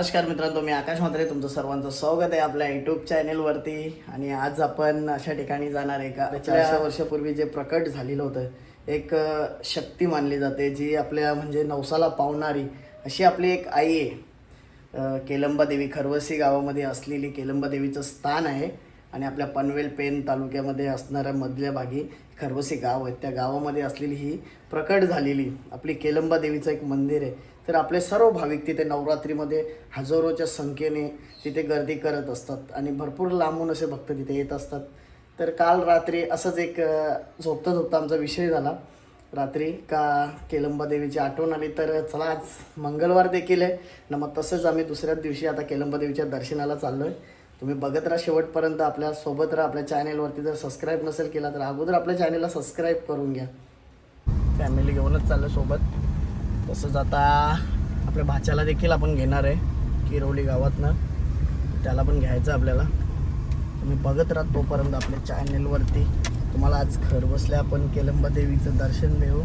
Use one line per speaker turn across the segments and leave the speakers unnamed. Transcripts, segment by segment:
नमस्कार मित्रांनो मी आकाश म्हात्रे. तुमचं सर्वांचं स्वागत आहे आपल्या युट्यूब चॅनेलवरती आणि आज आपण अशा ठिकाणी जाणार आहे का? चारशे वर्षापूर्वी जे प्रकट झालेलं होतं एक शक्ती मानली जाते जी आपल्या म्हणजे नवसाला पावणारी अशी आपली एक आई आहे. अ, केलंबा देवी खरवसी गावामध्ये असलेली केलंबा देवीचं स्थान आहे. आणि आपल्या पनवेल पेन तालुक्यामध्ये असणाऱ्या मधल्या भागी खरवसी गाव आहे. त्या गावामध्ये असलेली ही प्रकट झालेली आपली केलंबा देवीचं एक मंदिर आहे. तर आपले सर्व भाविक तिथे नवरात्रीमध्ये हजारोच्या संख्येने तिथे गर्दी करत असतात आणि भरपूर लांबून असे भक्त तिथे येत असतात. तर काल रात्री असंच एक झोपता झोपता आमचा विषय झाला. रात्री का केलंबा देवीची आठवण आली तर चला आज मंगळवार देखील आहे. ना मग तसंच आम्ही दुसऱ्याच दिवशी आता केलंबा देवीच्या दर्शनाला चाललो आहे तुम्ही बघत राहा शेवटपर्यंत आपल्यासोबत राहा आपल्या चॅनेलवरती जर सबस्क्राईब नसेल केला तर अगोदर आपल्या चॅनेलला सबस्क्राईब करून घ्या. फॅमिली घेऊनच चाललं सोबत. तसंच आता आपल्या भाच्याला देखील आपण घेणार आहे किरवली गावातनं. त्याला पण घ्यायचं आपल्याला. तुम्ही बघत राहा तोपर्यंत आपल्या चॅनेलवरती तुम्हाला आज घर बसल्या आपण केलंबा देवीचं दर्शन देऊ.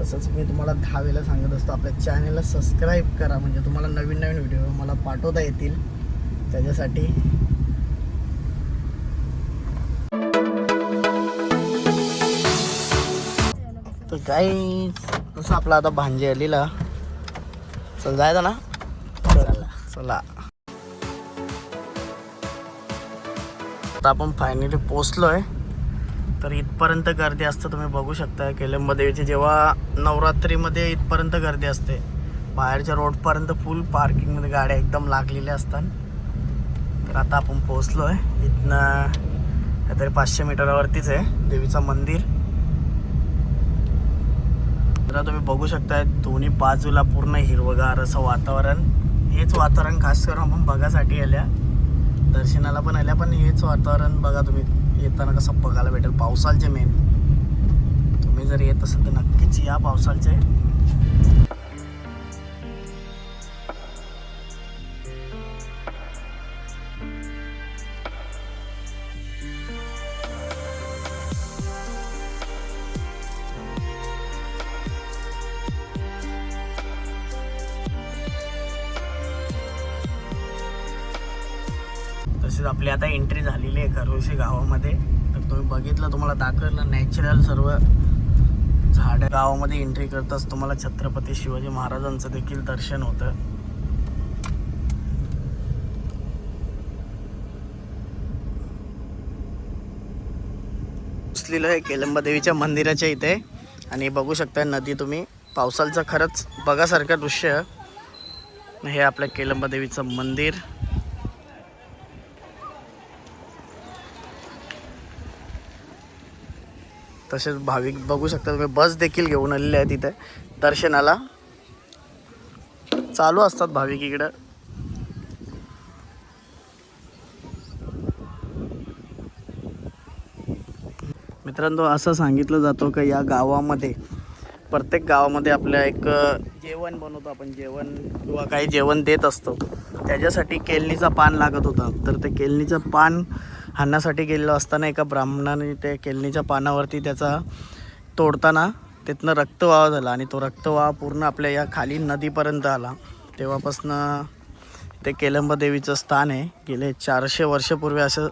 तसंच मी तुम्हाला दहा वेळेला सांगत असतो आपल्या चॅनेलला सबस्क्राईब करा. म्हणजे तुम्हाला नवीन नवीन व्हिडिओ मला पाठवता येतील. त्याच्यासाठी तर काही तसं आपला आता भांजे आलेला चल जायचं ना? चला चला. आता आपण फायनली पोचलोय तर इथपर्यंत गर्दी असतं तुम्ही बघू शकता. केलंबदेवीची जेव्हा नवरात्रीमध्ये इथपर्यंत गर्दी असते. बाहेरच्या रोडपर्यंत फुल पार्किंगमध्ये गाड्या एकदम लागलेल्या असतात. तर आता आपण पोचलो आहे इथनं काहीतरी पाचशे मीटरवरतीच आहे देवीचं मंदिर. तर तुम्ही बघू शकताय दोन्ही बाजूला पूर्ण हिरवगार असं वातावरण. हेच वातावरण खास करून आपण बघासाठी आल्या. दर्शनाला पण आल्या पण हेच वातावरण बघा तुम्ही. येताना कसं बघायला भेटेल. पावसाळचे मेन तुम्ही जर येत असाल तर नक्कीच या पावसाळचे तसेच आपली आता एंट्री झालेली आहे खरवशी गावामध्ये. तर तुम्ही बघितलं तुम्हाला दाखवलं नॅचरल सर्व झाड गावामध्ये एंट्री करताच तुम्हाला छत्रपती शिवाजी महाराजांचं देखील दर्शन होतं. पोचलेलं आहे केलंबा देवीच्या मंदिराच्या इथे. आणि बघू शकता नदी तुम्ही. पावसाचं खरंच बघासारखं दृश्य. हे आपलं केलंबा देवीचं मंदिर. तसेच भाविक बघू शकता तुम्ही बस देखील घेऊन आलेले आहे तिथे दर्शनाला. चालू असतात भाविक इकडं. मित्रांनो असं सांगितलं जातो का या गावामध्ये प्रत्येक गावामध्ये आपल्या एक जेवण बनवतो आपण. जेवण किंवा काही जेवण देत असतो. त्याच्यासाठी केलनीचा पान लागत होता. तर ते केलनीचं पान हाणण्यासाठी गेलेलो असताना एका ब्राह्मणाने ते केलनीच्या पानावरती त्याचा तोडताना तिथनं रक्तवाह झाला आणि तो रक्तवाह पूर्ण आपल्या या खाली नदीपर्यंत आला. तेव्हापासनं ते केलंबदेवीचं स्थान आहे. गेले चारशे वर्षापूर्वी असं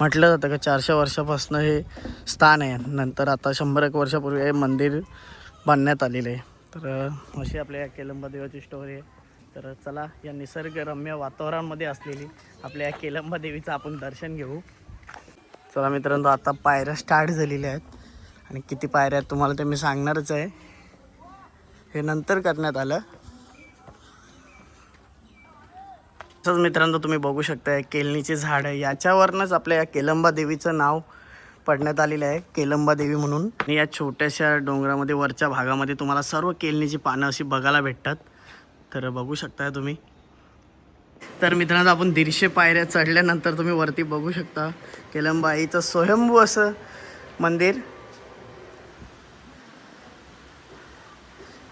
म्हटलं जातं का चारशे वर्षापासून हे स्थान आहे. नंतर आता शंभर एक वर्षापूर्वी हे मंदिर बांधण्यात आलेलं आहे. तर अशी आपल्या या केलंबा देवाची स्टोरी आहे. तर चला या निसर्गरम्य वातावरणामध्ये असलेली आपल्या या केलंबा देवीचं आपण दर्शन घेऊ. चला मित्रांनो आता पायऱ्या स्टार्ट झालेल्या आहेत. आणि किती पायऱ्या आहेत तुम्हाला ते मी सांगणारच आहे. हे नंतर करण्यात आलं. तसंच मित्रांनो तुम्ही बघू शकता केलनीचे झाड आहे. याच्यावरनंच आपल्या या केलंबा देवीचं नाव पडण्यात आलेलं आहे केलंबा देवी म्हणून. आणि या छोट्याशा डोंगरामध्ये वरच्या भागामध्ये तुम्हाला सर्व केलनीची पानं अशी बघायला भेटतात. तर बघू शकताय तुम्ही. तर मित्रांनो आपण दीडशे पायऱ्या चढल्यानंतर तुम्ही वरती बघू शकता केलंबाईचं स्वयंभू असं मंदिर.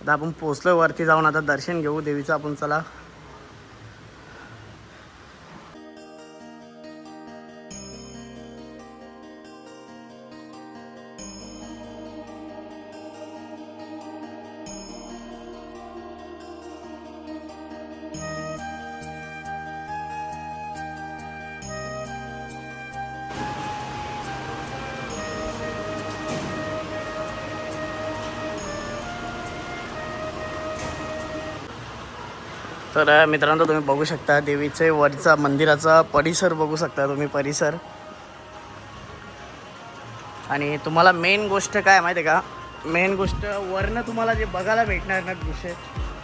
आता आपण पोचलो वरती जाऊन आता दर्शन घेऊ देवीचं आपण चला. तर मित्रांनो तुम्ही बघू शकता देवीचे वरचा मंदिराचा परिसर बघू शकता तुम्ही परिसर. आणि तुम्हाला मेन गोष्ट काय माहिती आहे का? मेन गोष्ट वरनं तुम्हाला जे बघायला भेटणार ना दृश्य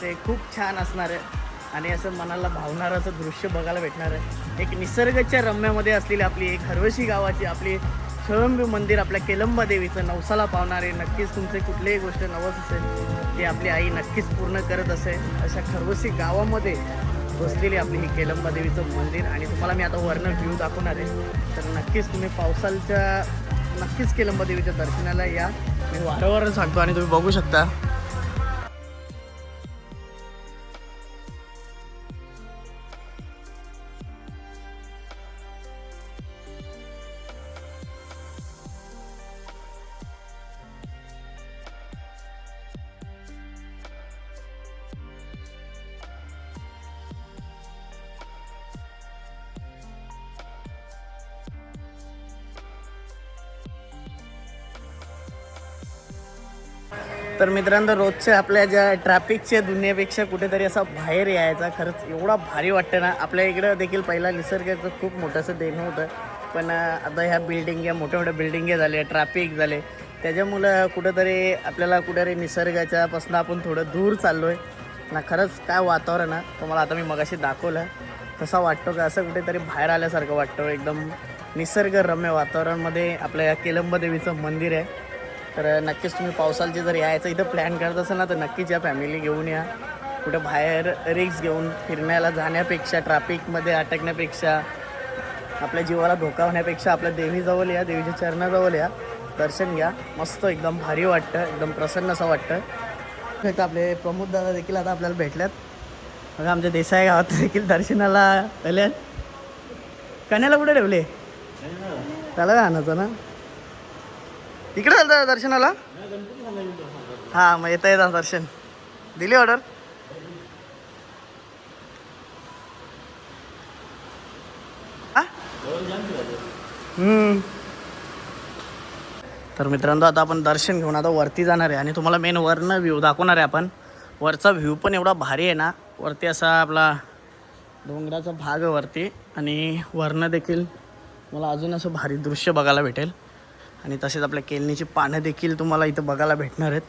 ते खूप छान असणार आहे. आणि असं मनाला भावणारं असं दृश्य बघायला भेटणार आहे. एक निसर्गाच्या रम्यामध्ये असलेली आपली एक हरवशी गावाची आपली स्वयंभू मंदिर आपल्या केलंबा देवीचं नवसाला पावणारे नक्कीच तुमचे कुठलीही गोष्ट नवस असेल ती आपली आई नक्कीच पूर्ण करत असेल. अशा खरवसी गावामध्ये बसलेली आपली ही केलंबा देवीचं मंदिर आणि तुम्हाला मी आता वर्ण व्ह्यू दाखवणार आहे. तर नक्कीच तुम्ही पावसालच्या नक्कीच केलंबा देवीच्या दर्शनाला या. मी वारंवार सांगतो आणि तुम्ही बघू शकता. तर मित्रांनो रोजच्या आपल्या ज्या ट्रॅफिकच्या दुनियेपेक्षा कुठेतरी असा बाहेर यायचा खरंच एवढा भारी वाटतं ना. आपल्या इकडं देखील पहिला निसर्गाचं खूप मोठंसं देणं होतं. पण आता ह्या बिल्डिंग या मोठ्या मोठ्या बिल्डिंगे झाल्या ट्रॅफिक झाले. त्याच्यामुळं कुठंतरी आपल्याला कुठेतरी निसर्गाच्यापासून आपण थोडं दूर चाललो आहे ना खरंच काय वातावरण आहे तुम्हाला आता मी मगाशी दाखवलं. तसा वाटतो का? असं कुठेतरी बाहेर आल्यासारखं वाटतं. एकदम निसर्गरम्य वातावरणमध्ये आपल्या या केलंब देवीचं मंदिर आहे. तर नक्कीच तुम्ही पावसालचे जर यायचं इथं प्लॅन करत असाल ना तर नक्कीच या फॅमिली घेऊन या. कुठं बाहेर रिक्स घेऊन फिरण्याला जाण्यापेक्षा ट्रॅफिकमध्ये अटकण्यापेक्षा आपल्या जीवाला धोका होण्यापेक्षा आपल्या देवीजवळ या देवीच्या चरणाजवळ या. दर्शन घ्या. मस्त एकदम भारी वाटतं एकदम प्रसन्न असं वाटतं. तर आपले प्रमोद दादा देखील आता आपल्याला भेटल्यात. बघा आमच्या देसाई गावात देखील दर्शनाला आल्यात कन्याला कुठे ठेवले? त्याला काय आणायचं ना? इकडे झालं दर्शनाला? हां मग येता येतं दर्शन. दिली ऑर्डर हम्म. तर मित्रांनो आता आपण दर्शन घेऊन आता वरती जाणार आहे आणि तुम्हाला मेन वरनं व्ह्यू दाखवणार आहे आपण. वरचा व्ह्यू पण एवढा भारी आहे ना. वरती असा आपला डोंगराचा भाग आहे वरती. आणि वरनं देखील मला अजून असं भारी दृश्य बघायला भेटेल. आणि तसेच आपल्या केलनीची पानं देखील तुम्हाला इथं बघायला भेटणार आहेत.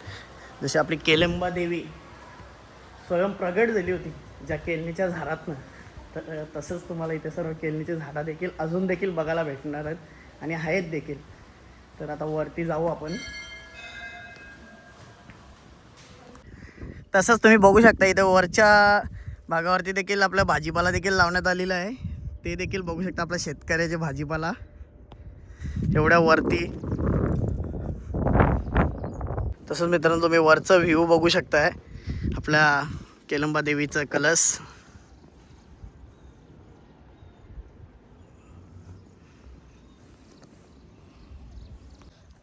जशी आपली केलंबा देवी स्वयं प्रगट झाली होती ज्या केलनीच्या झाडातनं तर तसंच तुम्हाला इथे सर्व केलनीचे झाडं देखील अजून देखील बघायला भेटणार आहेत आणि आहेत देखील. तर आता वरती जाऊ आपण. तसंच तुम्ही बघू शकता इथे वरच्या भागावरती देखील आपला भाजीपाला देखील लावण्यात आलेला आहे. ते देखील बघू शकता आपल्या शेतकऱ्याचे भाजीपाला. एवढ्या वरती. तसंच मित्रांनो तुम्ही वरचं व्ह्यू बघू शकताय. आपल्या केलंबा देवीचं कलस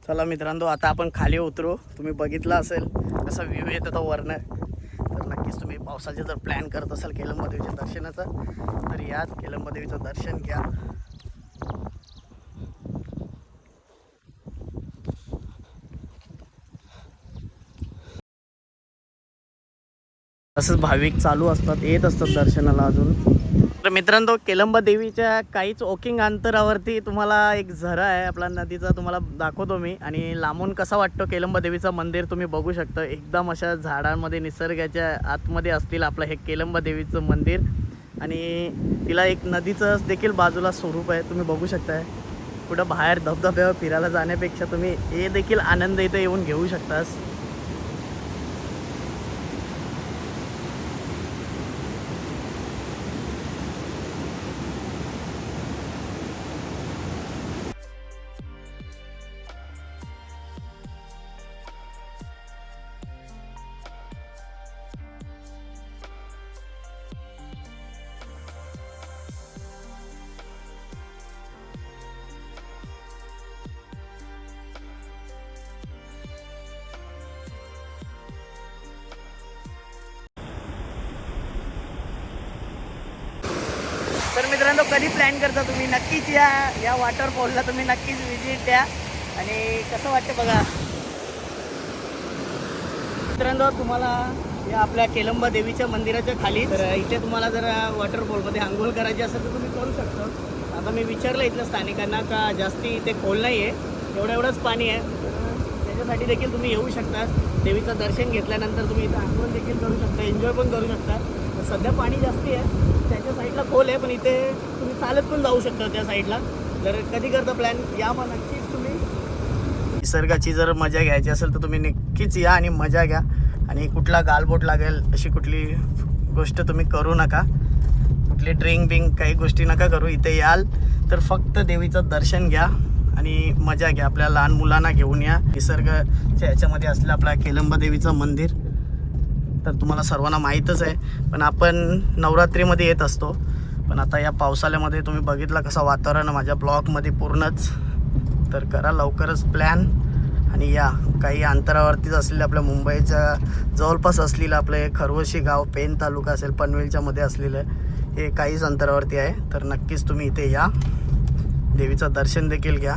चला मित्रांनो आता आपण खाली उतरू. तुम्ही बघितलं असेल कसा व्ह्यू येतो तो वरनं. तर नक्कीच तुम्ही पावसाचे जर प्लॅन करत असाल केलंबा देवीच्या दर्शनाचं तर या केलंबा देवीचं दर्शन घ्या. तसंच भाविक चालू असतात येत असतात दर्शनाला अजून. तर मित्रांनो केलंबा देवीच्या काहीच वॉकिंग अंतरावरती तुम्हाला एक झरा आहे आपला नदीचा तुम्हाला दाखवतो मी. आणि लांबून कसा वाटतो केलंबा देवीचं मंदिर तुम्ही बघू शकता. एकदम अशा झाडांमध्ये निसर्गाच्या आतमध्ये असतील आपलं हे केलंबा देवीचं मंदिर. आणि तिला एक नदीचं देखील बाजूला स्वरूप आहे तुम्ही बघू शकताय. कुठं बाहेर धबधब्यावर फिरायला जाण्यापेक्षा तुम्ही हे देखील आनंद इथे येऊन घेऊ शकतास. मित्रांनो कधी प्लॅन करता तुम्ही? नक्कीच या या वॉटरफॉलला तुम्ही नक्कीच विजिट द्या. आणि कसं वाटतं बघा? मित्रांनो तुम्हाला या आपल्या केलंबा देवीच्या मंदिराच्या खाली तर इथे तुम्हाला जर वॉटरफॉलमध्ये आंघोळ करायची असेल तर तुम्ही करू शकता. आता मी विचारलं इथल्या स्थानिकांना का जास्ती इथे खोल नाही आहे एवढं एवढंच पाणी आहे. त्याच्यासाठी देखील तुम्ही येऊ शकता. देवीचं दर्शन घेतल्यानंतर तुम्ही इथं आंघोळ देखील करू शकता एन्जॉय पण करू शकता. तर सध्या पाणी जास्ती आहे. त्याच्या साईडला खोल आहे पण इथे तुम्ही चालत पण जाऊ शकता त्या साईडला. जर कधी करता प्लॅन या मग नक्कीच तुम्ही. निसर्गाची जर मजा घ्यायची असेल तर तुम्ही नक्कीच या आणि मजा घ्या. आणि कुठला गालबोट लागेल अशी कुठली गोष्ट तुम्ही करू नका. कुठली ड्रिंक बिंक काही गोष्टी नका करू इथे याल. तर फक्त देवीचं दर्शन घ्या आणि मजा घ्या. आपल्या लहान मुलांना घेऊन या. निसर्गाच्या ह्याच्यामध्ये असलं आपल्या केलंबा देवीचं मंदिर. तर तुम्हाला सर्वांना माहीतच आहे. पण आपण नवरात्रीमध्ये येत असतो. पण आता या पावसाळ्यामध्ये तुम्ही बघितलं कसं वातावरण माझ्या ब्लॉगमध्ये पूर्णच. तर करा लवकरच प्लॅन. आणि या काही अंतरावरतीच असलेलं आपल्या मुंबईच्या जवळपास असलेलं आपलं हे खरवशी गाव पेन तालुका असेल पनवेलच्या मध्ये असलेलं हे काहीच अंतरावरती आहे. तर नक्कीच तुम्ही इथे या. देवीचं दर्शन देखील घ्या.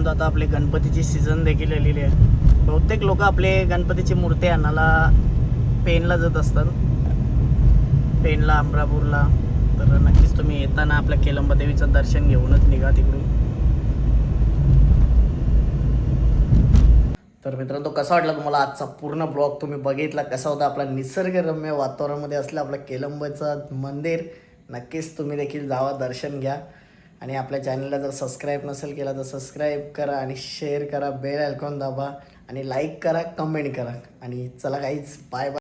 मित्रांनो आता आपले गणपतीची सीझन देखील आलेली आहे. बहुतेक लोक आपले गणपतीची मूर्ती आणायला पेनला जात असतात. पेनला अमरापूरला. तर नक्कीच तुम्ही येताना आपल्या केलंबा देवीचं दर्शन घेऊनच निघा तिकडून. तर मित्रांनो कसा वाटला तुम्हाला आजचा पूर्ण ब्लॉग तुम्ही बघितला कसा होता आपला निसर्गरम्य वातावरणामध्ये असलं आपलं केलंबचं मंदिर? नक्कीच तुम्ही देखील जावा दर्शन घ्या. आणि आपल्या चॅनलला जर सबस्क्राईब नसेल केला तर सबस्क्राईब करा आणि शेअर करा बेल आयकॉन दाबा आणि लाईक करा कमेंट करा. आणि चला काहीच बाय बाय